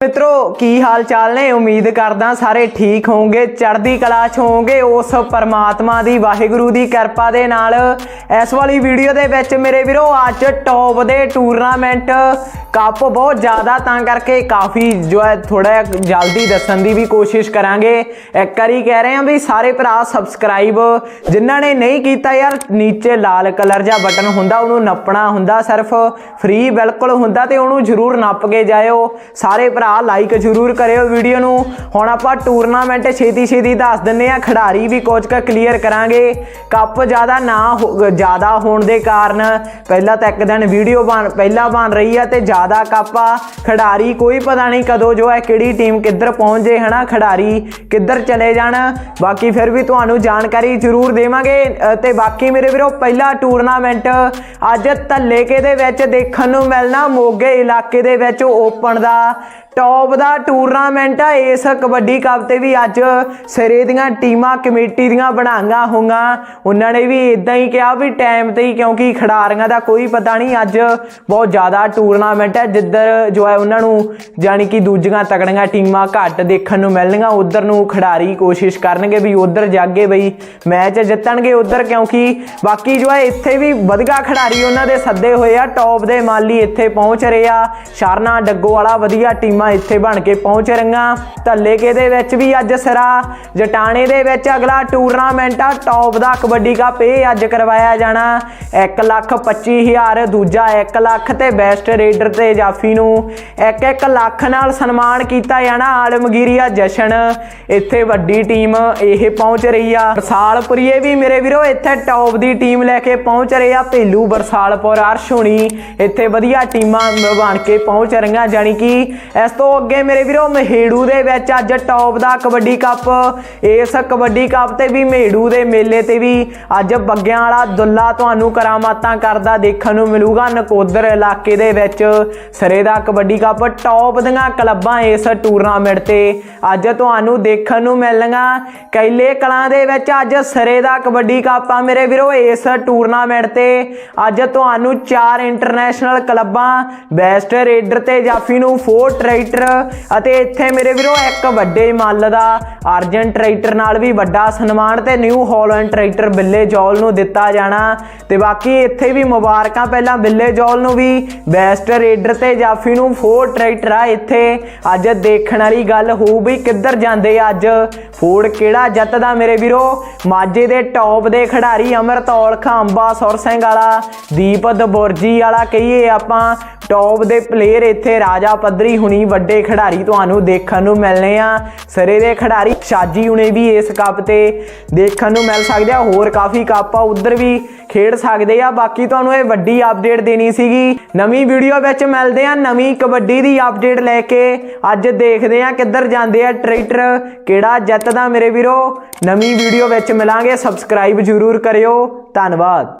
ਮਿੱਤਰੋ, ਕੀ ਹਾਲ ਚਾਲ ਨੇ? ਉਮੀਦ ਕਰਦਾ ਸਾਰੇ ਠੀਕ ਹੋਵੋਗੇ, ਚੜ੍ਹਦੀ ਕਲਾ ਚ ਹੋਵੋਗੇ, ਉਸ ਪਰਮਾਤਮਾ ਦੀ ਵਾਹਿਗੁਰੂ ਦੀ ਕਿਰਪਾ ਦੇ ਨਾਲ। ਇਸ ਵਾਲੀ ਵੀਡੀਓ ਦੇ ਵਿੱਚ ਮੇਰੇ ਵੀਰੋ, ਅੱਜ ਟੌਪ ਦੇ ਟੂਰਨਾਮੈਂਟ ਕੱਪ ਬਹੁਤ ਜ਼ਿਆਦਾ, ਤਾਂ ਕਰਕੇ ਕਾਫੀ ਜੋ ਹੈ ਥੋੜਾ ਜਲਦੀ ਦੱਸਣ ਦੀ ਵੀ ਕੋਸ਼ਿਸ਼ ਕਰਾਂਗੇ। ਇੱਕ ਵਾਰੀ ਕਹਿ ਰਹੇ ਹਾਂ ਵੀ ਸਾਰੇ ਭਰਾ ਸਬਸਕ੍ਰਾਈਬ ਜਿਨ੍ਹਾਂ ਨੇ ਨਹੀਂ ਕੀਤਾ ਯਾਰ, ਨੀਚੇ ਲਾਲ ਕਲਰ ਜਾਂ ਬਟਨ ਹੁੰਦਾ, ਉਹਨੂੰ ਨੱਪਣਾ ਹੁੰਦਾ ਸਿਰਫ। ਫ੍ਰੀ ਬਿਲਕੁਲ ਹੁੰਦਾ ਤੇ ਉਹਨੂੰ ਜ਼ਰੂਰ ਨੱਪ ਕੇ ਜਾਇਓ। ਸਾਰੇ ਭਰਾ ਲਾਈਕ ਜ਼ਰੂਰ ਕਰਿਓ ਵੀਡੀਓ ਨੂੰ। ਹੁਣ ਆਪਾਂ ਟੂਰਨਾਮੈਂਟ ਛੇਤੀ ਛੇਤੀ ਦੱਸ ਦਿੰਨੇ ਆ ਖਿਡਾਰੀ ਵੀ ਕੁਝ ਕੁ ਕਲੀਅਰ ਕਰਾਂਗੇ। ਕੱਪ ਜ਼ਿਆਦਾ ਨਾ ਜ਼ਿਆਦਾ ਹੋਣ ਦੇ ਕਾਰਨ ਪਹਿਲਾਂ ਤਾਂ ਇੱਕ ਦਿਨ ਵੀਡੀਓ ਬਣ ਪਹਿਲਾਂ ਬਣ ਰਹੀ ਆ ਤੇ ਜ਼ਿਆਦਾ ਕੱਪ ਆ। ਖਿਡਾਰੀ ਕੋਈ ਪਤਾ ਨਹੀਂ ਕਦੋਂ ਜੋ ਹੈ ਕਿਹੜੀ ਟੀਮ ਕਿੱਧਰ ਪਹੁੰਚ ਜੇ ਹਨਾ? ਖਿਡਾਰੀ ਕਿੱਧਰ ਚਲੇ ਜਾਣ। ਬਾਕੀ ਫਿਰ ਵੀ ਤੁਹਾਨੂੰ ਜਾਣਕਾਰੀ ਜ਼ਰੂਰ ਦੇਵਾਂਗੇ। ਅ, ਤੇ ਬਾਕੀ ਮੇਰੇ ਵੀਰੋ ਪਹਿਲਾ ਟੂਰਨਾਮੈਂਟ ਅੱਜ ਧੱਲੇਕੇ ਦੇ ਵਿੱਚ ਦੇਖਣ ਨੂੰ ਮਿਲਣਾ। ਮੋਗੇ ਇਲਾਕੇ ਦੇ ਵਿੱਚ ਓਪਨ ਦਾ। ਟੌਪ ਦਾ ਟੂਰਨਾਮੈਂਟ ਆ, ਇਸ ਕਬੱਡੀ ਕੱਪ ਤੇ ਵੀ ਅੱਜ ਸਿਰੇ ਦੀਆਂ ਟੀਮਾਂ, ਕਮੇਟੀ ਦੀਆਂ ਬਣਾਈਆਂ ਹੋਈਆਂ। ਉਹਨਾਂ ਨੇ ਵੀ ਇਦਾਂ ਹੀ ਕਿਹਾ ਵੀ ਟਾਈਮ ਤੇ ਹੀ, ਕਿਉਂਕਿ ਖਿਡਾਰੀਆਂ ਦਾ ਕੋਈ ਪਤਾ ਨਹੀਂ ਅੱਜ ਬਹੁਤ ਜ਼ਿਆਦਾ ਟੂਰਨਾਮੈਂਟ ਹੈ ਜਿੱਧਰ ਜੋ ਹੈ ਉਹਨਾਂ ਨੂੰ ਜਾਨੀ ਕਿ ਦੂਜੀਆਂ ਤਕੜੀਆਂ ਟੀਮਾਂ ਘੱਟ ਦੇਖਣ ਨੂੰ ਮਿਲਣਗੀਆਂ, ਉਧਰ ਨੂੰ ਖਿਡਾਰੀ ਕੋਸ਼ਿਸ਼ ਕਰਨਗੇ ਵੀ ਉਧਰ ਜਾਗੇ ਬਈ ਮੈਚ ਜਿੱਤਣਗੇ ਉਧਰ, ਕਿਉਂਕਿ ਬਾਕੀ ਜੋ ਹੈ ਇੱਥੇ ਵੀ ਵਧੀਆ ਖਿਡਾਰੀ ਉਹਨਾਂ ਦੇ ਸੱਦੇ ਹੋਏ ਆ। ਟੌਪ ਦੇ ਮਾਲੀ ਇੱਥੇ ਪਹੁੰਚ ਰਹੇ ਆ। ਸ਼ਰਨਾ ਡੱਗੋ ਵਾਲਾ ਵਧੀਆ ਟੀਮਾਂ ਇੱਥੇ ਬਣ ਕੇ ਪਹੁੰਚ ਰਹੀਆਂ। ਧੱਲੇਕੇ ਦੇ ਵਿੱਚ ਵੀ ਅੱਜ ਸਰਾ? ਜਟਾਣੇ ਦੇ ਵਿੱਚ ਅਗਲਾ ਟੂਰਨਾਮੈਂਟ ਆ ਟੌਪ ਦਾ ਕਬੱਡੀ ਕੱਪ ਇਹ ਅੱਜ ਕਰਵਾਇਆ ਜਾਣਾ। 1 ਲੱਖ 25 ਹਜ਼ਾਰ, ਦੂਜਾ 1 ਲੱਖ ਤੇ ਬੈਸਟ ਰੇਡਰ ਤੇ ਜਾਫੀ ਨੂੰ। 1-1 ਲੱਖ ਨਾਲ ਸਨਮਾਨ ਕੀਤਾ ਜਾਣਾ ਆਲਮਗੀਰੀਆ ਜਸ਼ਨ। ਇੱਥੇ ਵੱਡੀ ਟੀਮ ਇਹ ਪਹੁੰਚ ਰਹੀ ਆ। ਬਰਸਾਲਪੁਰੀਏ ਵੀ ਮੇਰੇ ਵੀਰੋ, ਇੱਥੇ ਟੌਪ ਦੀ ਟੀਮ ਲੈ ਕੇ ਪਹੁੰਚ ਰਹੇ ਆ। ਭੇਲੂ, ਬਰਸਾਲਪੁਰ, ਅਰਸ਼ ਹੋਣੀ ਇੱਥੇ ਵਧੀਆ ਟੀਮਾਂ ਬਣ ਕੇ ਪਹੁੰਚ ਰਹੀਆਂ। ਜਾਨੀ ਕਿ ਇਸ ਤੋਂ ਅੱਗੇ ਮੇਰੇ ਵੀਰੋ, ਮਹੇੜੂ ਦੇ ਵਿੱਚ ਅੱਜ ਟੌਪ ਦਾ ਕਬੱਡੀ ਕੱਪ ਇਸ ਕਬੱਡੀ ਕੱਪ ਤੇ ਵੀ ਮਹੇੜੂ ਦੇ ਮੇਲੇ ਤੇ ਵੀ ਅੱਜ ਬੱਗਿਆਂ ਵਾਲਾ ਦੁੱਲਾ ਤੁਹਾਨੂੰ ਕਰਾਮਾਤਾਂ ਕਰਦਾ ਦੇਖਣ ਨੂੰ ਮਿਲੂਗਾ। ਨਕੋਦਰ ਇਲਾਕੇ ਦੇ ਵਿੱਚ ਸਰੇ ਦਾ ਕਬੱਡੀ ਕੱਪ ਟੌਪ ਦੀਆਂ ਕਲੱਬਾਂ ਇਸ ਟੂਰਨਾਮੈਂਟ ਤੇ ਅੱਜ ਤੁਹਾਨੂੰ ਦੇਖਣ ਨੂੰ ਮਿਲਣਗੀਆਂ। ਕੈਲੇ ਕਲਾਂ ਦੇ ਵਿੱਚ ਅੱਜ ਸਰੇ ਦਾ ਕਬੱਡੀ ਕੱਪ ਆ ਮੇਰੇ ਵੀਰੋ, ਇਸ ਟੂਰਨਾਮੈਂਟ ਤੇ ਅੱਜ ਤੁਹਾਨੂੰ ਚਾਰ ਇੰਟਰਨੈਸ਼ਨਲ ਕਲੱਬਾਂ ਬੈਸਟ ਰੇਡਰ ਤੇ ਜਾਫੀ ਨੂੰ ਫੋਰ ਟਰੈਕਟਰ ਅਤੇ ਇੱਥੇ ਮੇਰੇ ਵੀਰੋ ਇੱਕ ਵੱਡੇ ਮੱਲ ਦਾ ਅਰਜਨ ਟਰੈਕਟਰ ਨਾਲ ਵੀ ਵੱਡਾ ਸਨਮਾਨ ਤੇ ਨਿਊ ਹਾਲੈਂਡ ਟਰੈਕਟਰ ਬਿੱਲੇ ਜੌਲ ਨੂੰ ਦਿੱਤਾ ਜਾਣਾ ਤੇ ਬਾਕੀ ਇੱਥੇ ਵੀ ਮੁਬਾਰਕਾਂ ਪਹਿਲਾਂ ਬਿੱਲੇ ਜੌਲ ਨੂੰ ਵੀ ਬੈਸਟ ਰੇਡਰ ਤੇ ਜਾਫੀ ਨੂੰ ਫੋਰ ਟਰੈਕਟਰ ਆ ਇੱਥੇ। ਅੱਜ ਦੇਖਣ ਵਾਲੀ ਗੱਲ ਹੋਊ ਵੀ ਕਿੱਧਰ ਜਾਂਦੇ ਅੱਜ। ਫੋਰ ਕਿਹੜਾ ਜਿੱਤਦਾ ਮੇਰੇ ਵੀਰੋ? ਮਾਝੇ ਦੇ ਟੌਪ ਦੇ ਖਿਡਾਰੀ ਅਮਰਤ ਔਲਖਾ ਅੰਬਾ ਸੁਰ ਸਿੰਘ ਵਾਲਾ ਦੀਪ ਦਬੁਰਜੀ ਵਾਲਾ ਕਹੀਏ ਆਪਾਂ। ਟੌਪ ਦੇ ਪਲੇਅਰ ਇੱਥੇ ਰਾਜਾ ਪੱਧਰੀ ਹੁਣੀ ਵੱਡੇ ਖਿਡਾਰੀ ਤੁਹਾਨੂੰ ਦੇਖਣ ਨੂੰ ਮਿਲਨੇ ਆ। ਸਰੇ ਦੇ ਖਿਡਾਰੀ ਸ਼ਾਜੀ ਹੁਣੇ ਵੀ ਇਸ ਕੱਪ ਤੇ ਦੇਖਣ ਨੂੰ ਮਿਲ ਸਕਦੇ ਆ। ਹੋਰ ਕਾਫੀ ਕੱਪ ਆ, ਉਧਰ ਵੀ ਖੇਡ ਸਕਦੇ ਆ। ਬਾਕੀ ਤੁਹਾਨੂੰ ਇਹ ਵੱਡੀ ਅਪਡੇਟ ਦੇਣੀ ਸੀਗੀ। ਨਵੀਂ ਵੀਡੀਓ ਵਿੱਚ ਮਿਲਦੇ ਆ ਨਵੀਂ ਕਬੱਡੀ ਦੀ ਅਪਡੇਟ ਲੈ ਕੇ। ਅੱਜ ਦੇਖਦੇ ਆ ਕਿੱਧਰ ਜਾਂਦੇ ਆ ਟਰੈਕਟਰ ਕਿਹੜਾ ਜਿੱਤਦਾ ਮੇਰੇ ਵੀਰੋ। ਨਵੀਂ ਵੀਡੀਓ ਵਿੱਚ ਮਿਲਾਂਗੇ। ਸਬਸਕ੍ਰਾਈਬ ਜ਼ਰੂਰ ਕਰਿਓ। ਧੰਨਵਾਦ।